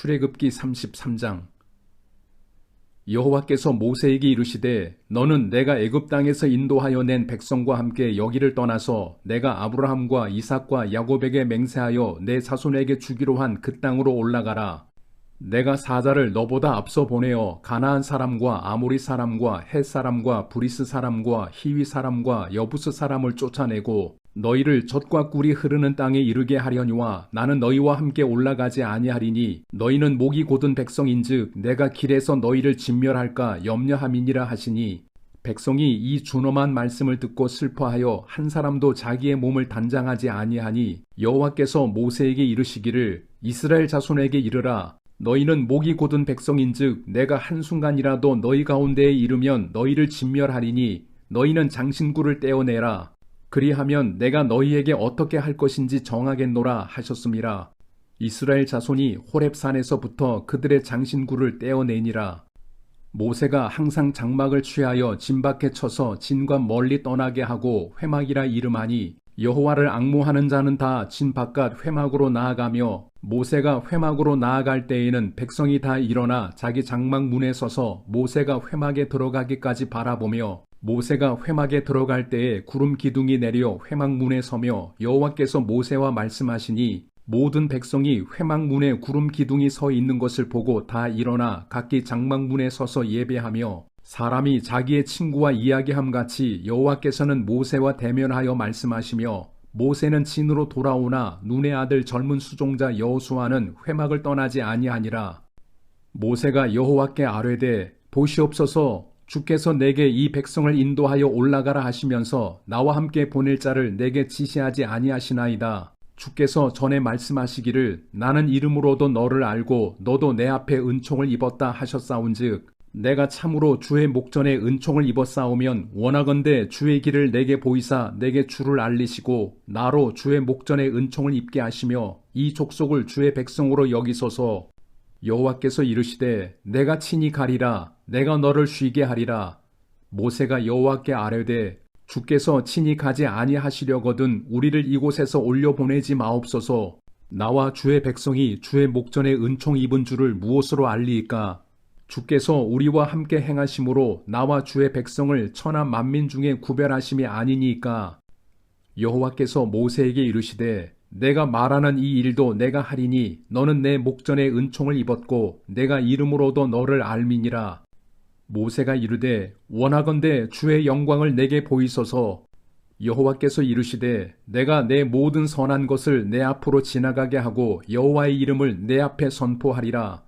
출애굽기 33장. 여호와께서 모세에게 이르시되 너는 내가 애굽 땅에서 인도하여 낸 백성과 함께 여기를 떠나서 내가 아브라함과 이삭과 야곱에게 맹세하여 내 자손에게 주기로 한 그 땅으로 올라가라 내가 사자를 너보다 앞서 보내어 가나안 사람과 아모리 사람과 헷 사람과 브리스 사람과 히위 사람과 여부스 사람을 쫓아내고 너희를 젖과 꿀이 흐르는 땅에 이르게 하려니와 나는 너희와 함께 올라가지 아니하리니 너희는 목이 곧은 백성인즉 내가 길에서 너희를 진멸할까 염려함이니라 하시니 백성이 이 준엄한 말씀을 듣고 슬퍼하여 한 사람도 자기의 몸을 단장하지 아니하니 여호와께서 모세에게 이르시기를 이스라엘 자손에게 이르라 너희는 목이 곧은 백성인즉 내가 한순간이라도 너희 가운데에 이르면 너희를 진멸하리니 너희는 장신구를 떼어내라. 그리하면 내가 너희에게 어떻게 할 것인지 정하겠노라 하셨음이라. 이스라엘 자손이 호렙산에서부터 그들의 장신구를 떼어내니라. 모세가 항상 장막을 취하여 진 밖에 쳐서 진과 멀리 떠나게 하고 회막이라 이름하니 여호와를 악무하는 자는 다 진 바깥 회막으로 나아가며 모세가 회막으로 나아갈 때에는 백성이 다 일어나 자기 장막 문에 서서 모세가 회막에 들어가기까지 바라보며 모세가 회막에 들어갈 때에 구름 기둥이 내려 회막 문에 서며 여호와께서 모세와 말씀하시니 모든 백성이 회막 문에 구름 기둥이 서 있는 것을 보고 다 일어나 각기 장막 문에 서서 예배하며 사람이 자기의 친구와 이야기함 같이 여호와께서는 모세와 대면하여 말씀하시며 모세는 진으로 돌아오나 눈의 아들 젊은 수종자 여호수아는 회막을 떠나지 아니하니라 모세가 여호와께 아뢰되 보시옵소서 주께서 내게 이 백성을 인도하여 올라가라 하시면서 나와 함께 보낼 자를 내게 지시하지 아니하시나이다. 주께서 전에 말씀하시기를 나는 이름으로도 너를 알고 너도 내 앞에 은총을 입었다 하셨사온즉 내가 참으로 주의 목전에 은총을 입었사오면 원하건대 주의 길을 내게 보이사 내게 주를 알리시고 나로 주의 목전에 은총을 입게 하시며 이 족속을 주의 백성으로 여기소서. 여호와께서 이르시되 내가 친히 가리라. 내가 너를 쉬게 하리라. 모세가 여호와께 아뢰되 주께서 친히 가지 아니하시려거든 우리를 이곳에서 올려 보내지 마옵소서. 나와 주의 백성이 주의 목전에 은총 입은 줄을 무엇으로 알리이까 주께서 우리와 함께 행하심으로 나와 주의 백성을 천하 만민 중에 구별하심이 아니니까 여호와께서 모세에게 이르시되 내가 말하는 이 일도 내가 하리니 너는 내 목전에 은총을 입었고 내가 이름으로도 너를 알미니라. 모세가 이르되 원하건대 주의 영광을 내게 보이소서. 여호와께서 이르시되 내가 내 모든 선한 것을 내 앞으로 지나가게 하고 여호와의 이름을 내 앞에 선포하리라.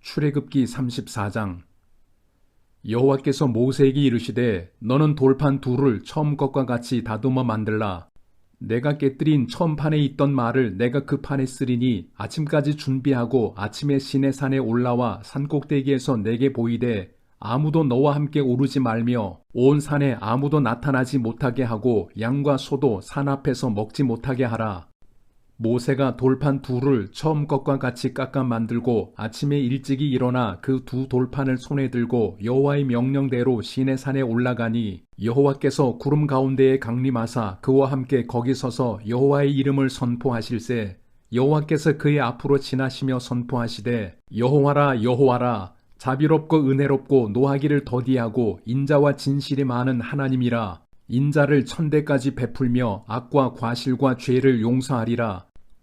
출애굽기 34장 여호와께서 모세에게 이르시되 너는 돌판 둘을 처음 것과 같이 다듬어 만들라. 내가 깨뜨린 처음 판에 있던 말을 내가 그 판에 쓰리니 아침까지 준비하고 아침에 시내 산에 올라와 산 꼭대기에서 내게 보이되 아무도 너와 함께 오르지 말며 온 산에 아무도 나타나지 못하게 하고 양과 소도 산 앞에서 먹지 못하게 하라. 모세가 돌판 둘을 처음 것과 같이 깎아 만들고 아침에 일찍이 일어나 그 두 돌판을 손에 들고 여호와의 명령대로 시내 산에 올라가니 여호와께서 구름 가운데에 강림하사 그와 함께 거기 서서 여호와의 이름을 선포하실세. 여호와께서 그의 앞으로 지나시며 선포하시되 여호와라 여호와라 자비롭고 은혜롭고 노하기를 더디하고 인자와 진실이 많은 하나님이라. 인자를 천대까지 베풀며 악과 과실과 죄를 용서하리라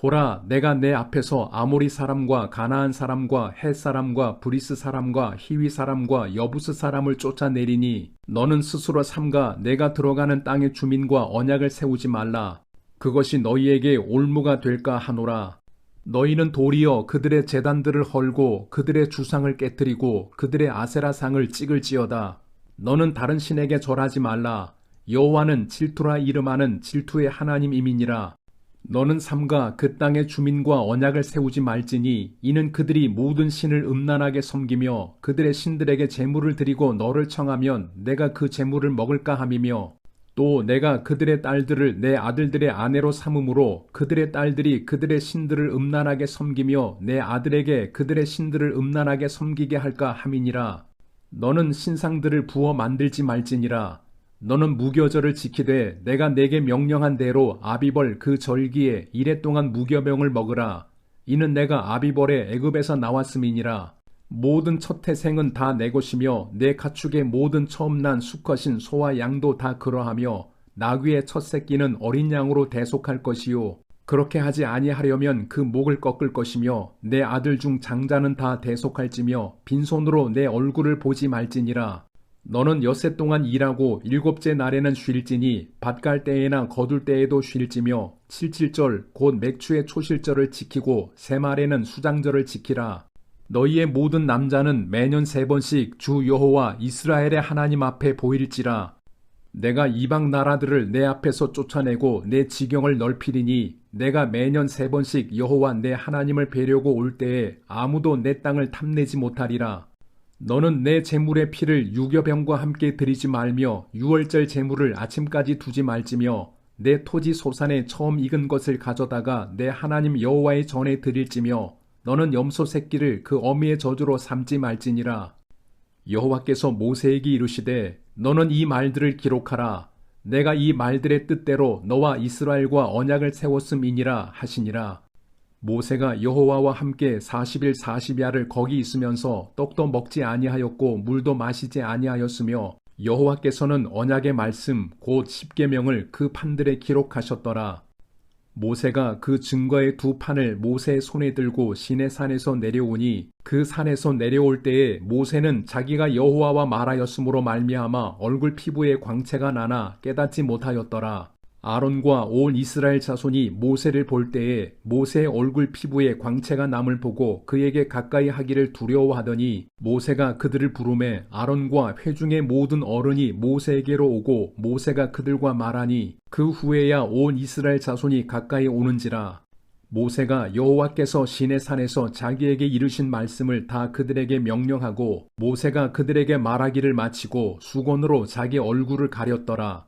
보라, 내가 내 앞에서 아모리 사람과 가나안 사람과 헷 사람과 브리스 사람과 히위 사람과 여부스 사람을 쫓아내리니 너는 스스로 삼가 내가 들어가는 땅의 주민과 언약을 세우지 말라. 그것이 너희에게 올무가 될까 하노라. 너희는 도리어 그들의 재단들을 헐고 그들의 주상을 깨뜨리고 그들의 아세라상을 찍을지어다. 너는 다른 신에게 절하지 말라. 여호와는 질투라 이름하는 질투의 하나님이미니라. 너는 삼가 그 땅의 주민과 언약을 세우지 말지니 이는 그들이 모든 신을 음란하게 섬기며 그들의 신들에게 재물을 드리고 너를 청하면 내가 그 재물을 먹을까 함이며 또 내가 그들의 딸들을 내 아들들의 아내로 삼음으로 그들의 딸들이 그들의 신들을 음란하게 섬기며 내 아들에게 그들의 신들을 음란하게 섬기게 할까 함이니라. 너는 신상들을 부어 만들지 말지니라. 너는 무교절을 지키되 내가 내게 명령한 대로 아비벌 그 절기에 이래 동안 무교병을 먹으라. 이는 내가 아비벌의 애굽에서 나왔음이니라. 모든 첫 태생은 다 내 것이며 내 가축의 모든 처음 난 수컷인 소와 양도 다 그러하며 나귀의 첫 새끼는 어린 양으로 대속할 것이요 그렇게 하지 아니하려면 그 목을 꺾을 것이며 내 아들 중 장자는 다 대속할지며 빈손으로 내 얼굴을 보지 말지니라 너는 엿새 동안 일하고 일곱째 날에는 쉴지니 밭갈 때에나 거둘 때에도 쉴지며 칠칠절 곧 맥추의 초실절을 지키고 새말에는 수장절을 지키라 너희의 모든 남자는 매년 세 번씩 주 여호와 이스라엘의 하나님 앞에 보일지라. 내가 이방 나라들을 내 앞에서 쫓아내고 내 지경을 넓히리니 내가 매년 세 번씩 여호와 내 하나님을 뵈려고 올 때에 아무도 내 땅을 탐내지 못하리라. 너는 내 재물의 피를 유교병과 함께 드리지 말며 유월절 재물을 아침까지 두지 말지며 내 토지 소산에 처음 익은 것을 가져다가 내 하나님 여호와의 전에 드릴지며 너는 염소 새끼를 그 어미의 저주로 삼지 말지니라. 여호와께서 모세에게 이르시되 너는 이 말들을 기록하라. 내가 이 말들의 뜻대로 너와 이스라엘과 언약을 세웠음이니라 하시니라. 모세가 여호와와 함께 40일 40야를 거기 있으면서 떡도 먹지 아니하였고 물도 마시지 아니하였으며 여호와께서는 언약의 말씀 곧 십계명을 그 판들에 기록하셨더라. 모세가 그 증거의 두 판을 모세의 손에 들고 시내 산에서 내려오니 그 산에서 내려올 때에 모세는 자기가 여호와와 말하였으므로 말미암아 얼굴 피부에 광채가 나나 깨닫지 못하였더라. 아론과 온 이스라엘 자손이 모세를 볼 때에 모세의 얼굴 피부에 광채가 남을 보고 그에게 가까이 하기를 두려워하더니 모세가 그들을 부름에 아론과 회중의 모든 어른이 모세에게로 오고 모세가 그들과 말하니 그 후에야 온 이스라엘 자손이 가까이 오는지라 모세가 여호와께서 시내 산에서 자기에게 이르신 말씀을 다 그들에게 명령하고 모세가 그들에게 말하기를 마치고 수건으로 자기 얼굴을 가렸더라.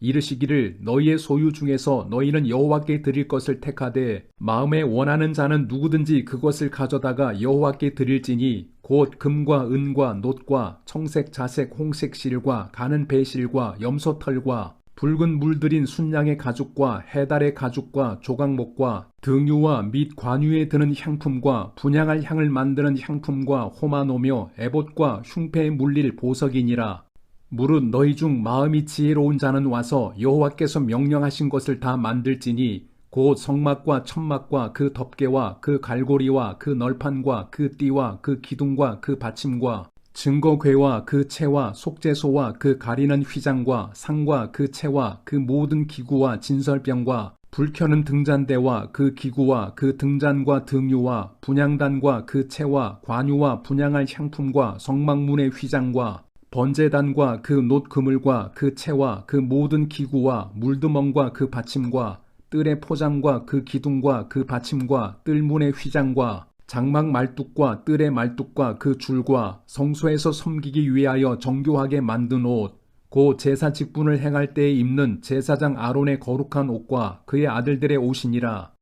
이르시기를 너희의 소유 중에서 너희는 여호와께 드릴 것을 택하되 마음에 원하는 자는 누구든지 그것을 가져다가 여호와께 드릴지니 곧 금과 은과 놋과 청색 자색 홍색 실과 가는 배실과 염소털과 붉은 물들인 순양의 가죽과 해달의 가죽과 조각목과 등유와 및 관유에 드는 향품과 분양할 향을 만드는 향품과 호마노며 에봇과 흉패에 물릴 보석이니라 무릇 너희 중 마음이 지혜로운 자는 와서 여호와께서 명령하신 것을 다 만들지니 곧 성막과 천막과 그 덮개와 그 갈고리와 그 널판과 그 띠와 그 기둥과 그 받침과 증거궤와 그 채와 속죄소와 그 가리는 휘장과 상과 그 채와 그 모든 기구와 진설병과 불 켜는 등잔대와 그 기구와 그 등잔과 등유와 분양단과 그 채와 관유와 분양할 향품과 성막문의 휘장과 번제단과 그 놋 그물과 그 채와 그 모든 기구와 물두멍과 그 받침과 뜰의 포장과 그 기둥과 그 받침과 뜰문의 휘장과 장막 말뚝과 뜰의 말뚝과 그 줄과 성소에서 섬기기 위하여 정교하게 만든 옷, 고 제사 직분을 행할 때에 입는 제사장 아론의 거룩한 옷과 그의 아들들의 옷이니라.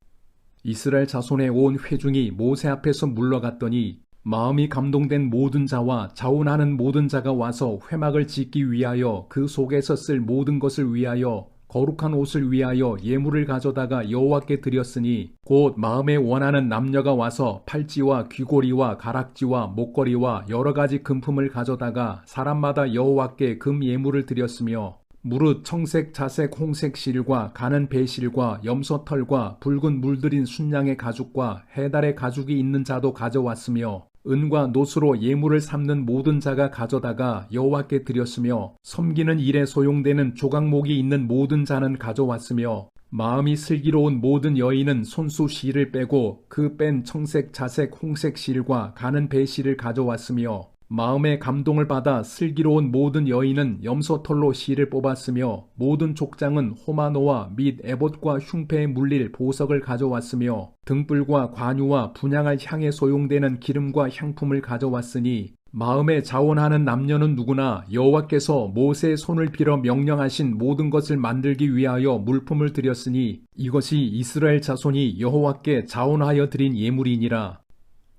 이스라엘 자손의 온 회중이 모세 앞에서 물러갔더니 마음이 감동된 모든 자와 자원하는 모든 자가 와서 회막을 짓기 위하여 그 속에서 쓸 모든 것을 위하여 거룩한 옷을 위하여 예물을 가져다가 여호와께 드렸으니 곧 마음에 원하는 남녀가 와서 팔찌와 귀고리와 가락지와 목걸이와 여러 가지 금품을 가져다가 사람마다 여호와께 금 예물을 드렸으며 무릇 청색, 자색, 홍색 실과 가는 배실과 염소털과 붉은 물들인 순양의 가죽과 해달의 가죽이 있는 자도 가져왔으며 은과 노수로 예물을 삼는 모든 자가 가져다가 여호와께 드렸으며 섬기는 일에 소용되는 조각목이 있는 모든 자는 가져왔으며 마음이 슬기로운 모든 여인은 손수 실을 빼고 그 뺀 청색, 자색, 홍색 실과 가는 배 실을 가져왔으며 마음의 감동을 받아 슬기로운 모든 여인은 염소털로 실을 뽑았으며 모든 족장은 호마노와 및 에봇과 흉패에 물릴 보석을 가져왔으며 등불과 관유와 분양할 향에 소용되는 기름과 향품을 가져왔으니 마음에 자원하는 남녀는 누구나 여호와께서 모세의 손을 빌어 명령하신 모든 것을 만들기 위하여 물품을 드렸으니 이것이 이스라엘 자손이 여호와께 자원하여 드린 예물이니라.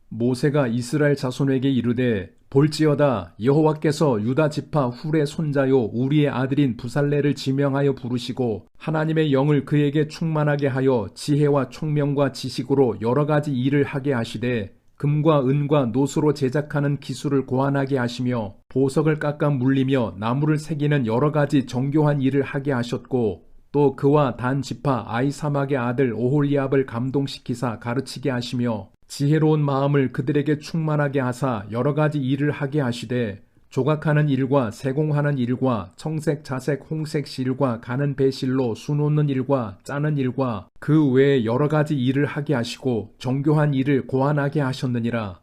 모세가 이스라엘 자손에게 이르되 볼지어다 여호와께서 유다 지파 훌의 손자요 우리의 아들인 부살레를 지명하여 부르시고 하나님의 영을 그에게 충만하게 하여 지혜와 총명과 지식으로 여러 가지 일을 하게 하시되 금과 은과 노수로 제작하는 기술을 고안하게 하시며 보석을 깎아 물리며 나무를 새기는 여러 가지 정교한 일을 하게 하셨고 또 그와 단 지파 아이사막의 아들 오홀리압을 감동시키사 가르치게 하시며 지혜로운 마음을 그들에게 충만하게 하사 여러 가지 일을 하게 하시되 조각하는 일과 세공하는 일과 청색, 자색, 홍색 실과 가는 배실로 수놓는 일과 짜는 일과 그 외에 여러 가지 일을 하게 하시고 정교한 일을 고안하게 하셨느니라.